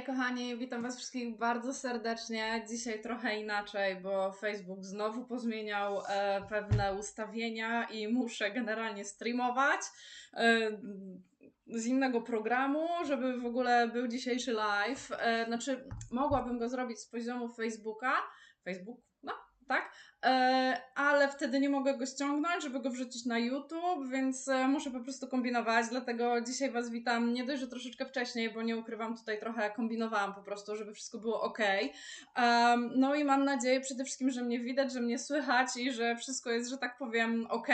Kochani, witam Was wszystkich bardzo serdecznie. Dzisiaj trochę inaczej, bo Facebook znowu pozmieniał e, pewne ustawienia i muszę generalnie streamować e, z innego programu, żeby w ogóle był dzisiejszy live. E, znaczy, mogłabym go zrobić z poziomu Facebooka. Facebook, tak, e, ale wtedy nie mogę go ściągnąć, żeby go wrzucić na YouTube, więc e, muszę po prostu kombinować, dlatego dzisiaj Was witam, nie dość, że troszeczkę wcześniej, bo nie ukrywam, tutaj trochę kombinowałam po prostu, żeby wszystko było ok. No i mam nadzieję przede wszystkim, że mnie widać, że mnie słychać i że wszystko jest, że tak powiem, ok.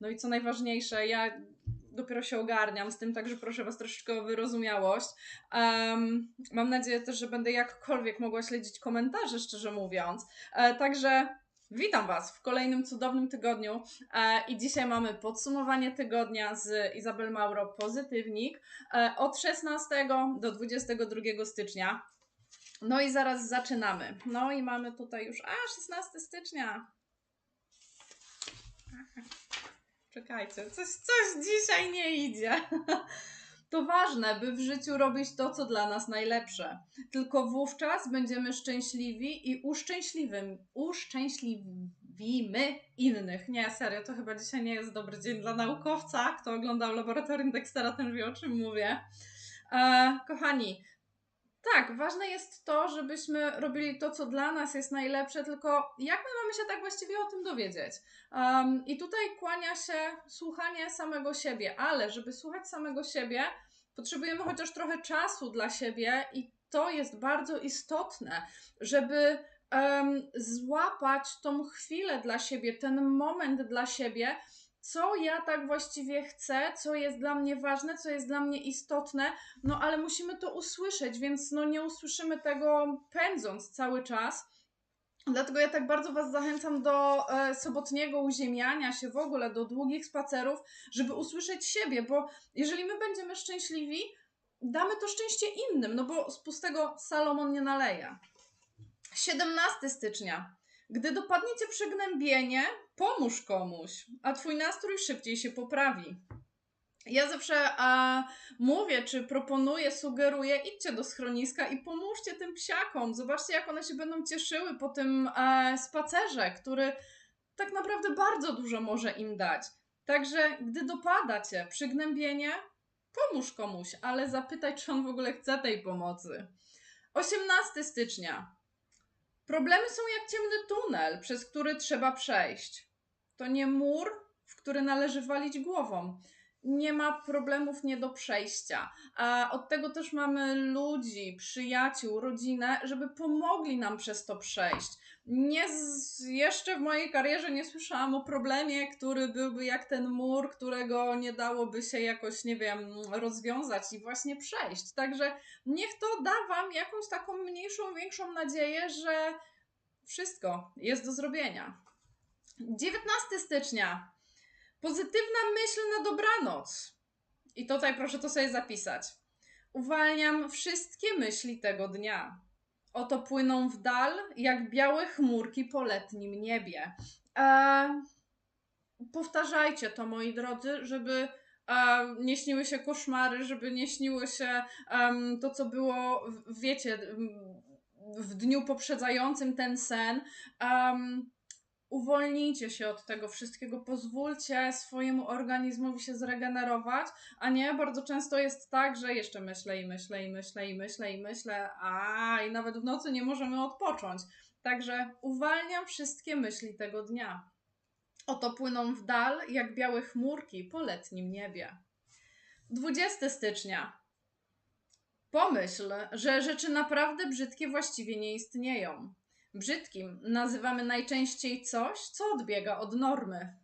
No i co najważniejsze, ja dopiero się ogarniam z tym, także proszę Was troszeczkę o wyrozumiałość. Um, mam nadzieję też, że będę jakkolwiek mogła śledzić komentarze, szczerze mówiąc. E, także witam Was w kolejnym cudownym tygodniu e, i dzisiaj mamy podsumowanie tygodnia z Izabel Mauro Pozytywnik e, od 16 do 22 stycznia. No i zaraz zaczynamy. No i mamy tutaj już, a 16 stycznia. Czekajcie, coś, coś dzisiaj nie idzie. To ważne, by w życiu robić to, co dla nas najlepsze. Tylko wówczas będziemy szczęśliwi i uszczęśliwym, uszczęśliwimy innych. Nie, serio, to chyba dzisiaj nie jest dobry dzień dla naukowca. Kto oglądał laboratorium Dextera, ten wie o czym mówię. E, kochani, tak, ważne jest to, żebyśmy robili to, co dla nas jest najlepsze, tylko jak my mamy się tak właściwie o tym dowiedzieć? Um, I tutaj kłania się słuchanie samego siebie, ale żeby słuchać samego siebie, potrzebujemy chociaż trochę czasu dla siebie i to jest bardzo istotne, żeby um, złapać tą chwilę dla siebie, ten moment dla siebie, co ja tak właściwie chcę, co jest dla mnie ważne, co jest dla mnie istotne, no ale musimy to usłyszeć, więc no nie usłyszymy tego pędząc cały czas. Dlatego ja tak bardzo Was zachęcam do e, sobotniego uziemiania się, w ogóle do długich spacerów, żeby usłyszeć siebie, bo jeżeli my będziemy szczęśliwi, damy to szczęście innym, no bo z pustego Salomon nie naleje. 17 stycznia. Gdy dopadnie cię przygnębienie, pomóż komuś, a twój nastrój szybciej się poprawi. Ja zawsze a, mówię, czy proponuję, sugeruję, idźcie do schroniska i pomóżcie tym psiakom. Zobaczcie, jak one się będą cieszyły po tym e, spacerze, który tak naprawdę bardzo dużo może im dać. Także, gdy dopada cię przygnębienie, pomóż komuś, ale zapytaj, czy on w ogóle chce tej pomocy. 18 stycznia. Problemy są jak ciemny tunel, przez który trzeba przejść. To nie mur, w który należy walić głową. Nie ma problemów nie do przejścia. A od tego też mamy ludzi, przyjaciół, rodzinę, żeby pomogli nam przez to przejść. Nie z, jeszcze w mojej karierze nie słyszałam o problemie, który byłby jak ten mur, którego nie dałoby się jakoś, nie wiem, rozwiązać i właśnie przejść. Także niech to da Wam jakąś taką mniejszą, większą nadzieję, że wszystko jest do zrobienia. 19 stycznia. Pozytywna myśl na dobranoc. I tutaj proszę to sobie zapisać. Uwalniam wszystkie myśli tego dnia. Oto płyną w dal, jak białe chmurki po letnim niebie. Eee, powtarzajcie to, moi drodzy, żeby e, nie śniły się koszmary, żeby nie śniło się um, to, co było, wiecie, w dniu poprzedzającym ten sen. uwolnijcie się od tego wszystkiego, pozwólcie swojemu organizmowi się zregenerować, a nie bardzo często jest tak, że jeszcze myślę i myślę i myślę i myślę i myślę, a i nawet w nocy nie możemy odpocząć. Także uwalniam wszystkie myśli tego dnia. Oto płyną w dal jak białe chmurki po letnim niebie. 20 stycznia. Pomyśl, że rzeczy naprawdę brzydkie właściwie nie istnieją. Brzydkim nazywamy najczęściej coś, co odbiega od normy.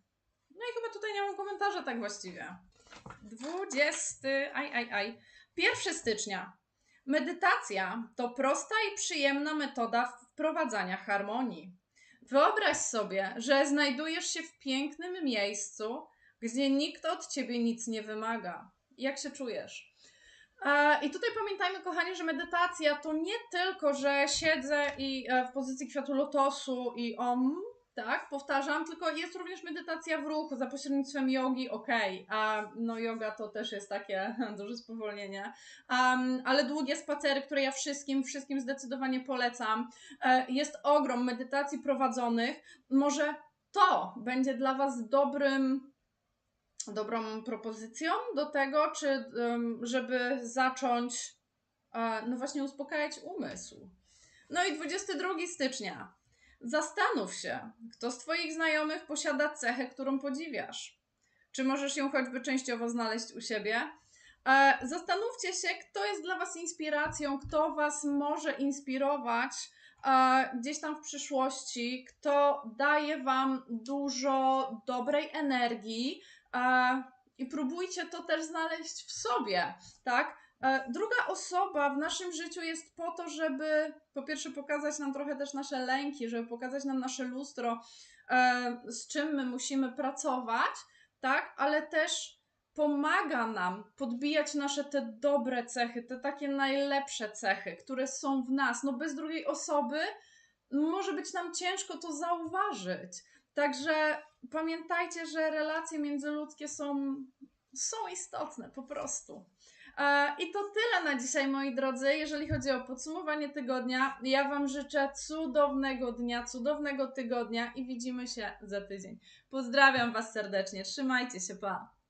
No i chyba tutaj nie mam komentarza tak właściwie. 20. Aj, aj, aj. 1 stycznia. Medytacja to prosta i przyjemna metoda wprowadzania harmonii. Wyobraź sobie, że znajdujesz się w pięknym miejscu, gdzie nikt od ciebie nic nie wymaga. Jak się czujesz? I tutaj pamiętajmy, kochani, że medytacja to nie tylko, że siedzę i e, w pozycji kwiatu lotosu i om, tak, powtarzam, tylko jest również medytacja w ruchu za pośrednictwem jogi, okej, okay. a no yoga to też jest takie duże spowolnienie, um, ale długie spacery, które ja wszystkim, wszystkim zdecydowanie polecam. E, jest ogrom medytacji prowadzonych, może to będzie dla Was dobrym dobrą propozycją do tego, czy żeby zacząć e, no właśnie uspokajać umysł. No i 22 stycznia. Zastanów się, kto z Twoich znajomych posiada cechę, którą podziwiasz. Czy możesz ją choćby częściowo znaleźć u siebie? E, zastanówcie się, kto jest dla Was inspiracją, kto Was może inspirować e, gdzieś tam w przyszłości, kto daje Wam dużo dobrej energii i próbujcie to też znaleźć w sobie, tak? E, druga osoba w naszym życiu jest po to, żeby po pierwsze pokazać nam trochę też nasze lęki, żeby pokazać nam nasze lustro, e, z czym my musimy pracować, tak? Ale też pomaga nam podbijać nasze te dobre cechy, te takie najlepsze cechy, które są w nas. No bez drugiej osoby może być nam ciężko to zauważyć. Także pamiętajcie, że relacje międzyludzkie są, są istotne po prostu. E, I to tyle na dzisiaj, moi drodzy, jeżeli chodzi o podsumowanie tygodnia. Ja Wam życzę cudownego dnia, cudownego tygodnia i widzimy się za tydzień. Pozdrawiam Was serdecznie, trzymajcie się, pa!